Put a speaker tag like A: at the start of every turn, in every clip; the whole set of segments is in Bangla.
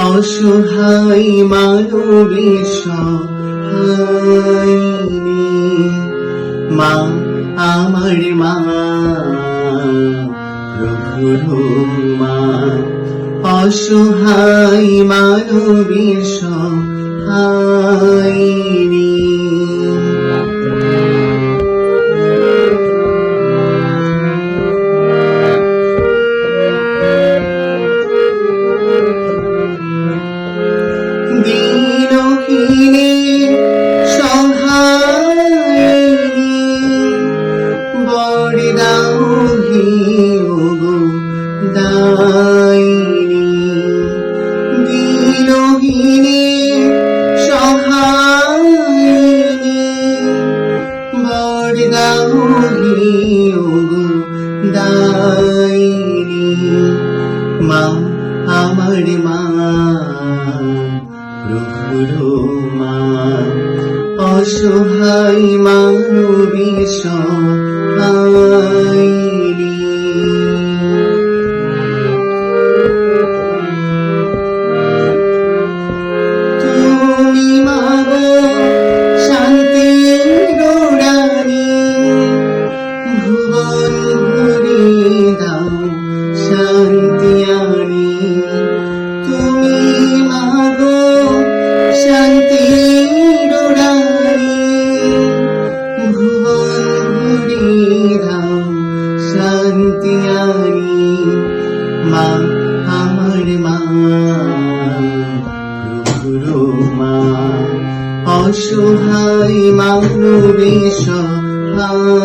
A: অসহায় মানবের সহায়নি। মা আমার মা প্রভুর মা অসহায় মানবের সহায়নি। দিনহীনে সহায়নি বরদাও হি দায়নি দিনহীনে সহায়নি বরদাও হি দায়নি মা আমার মা প্রভুর মা অসহায় মানবী গোড়ানি ভুবন ভরে দাও শান্তি আনি মা আমার মা প্রভুর মা অসহায় মানবে সহায়নি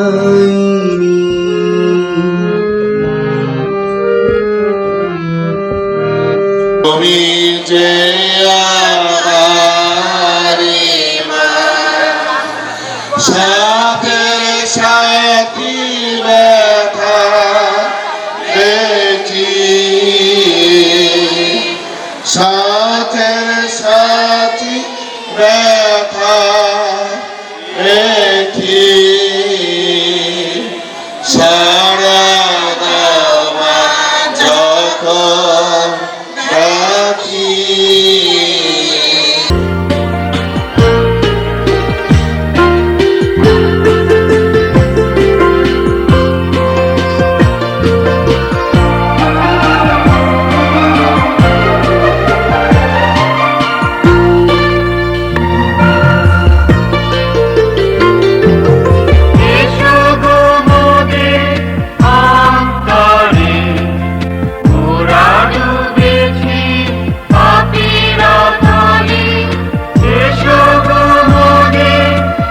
B: তুমি যে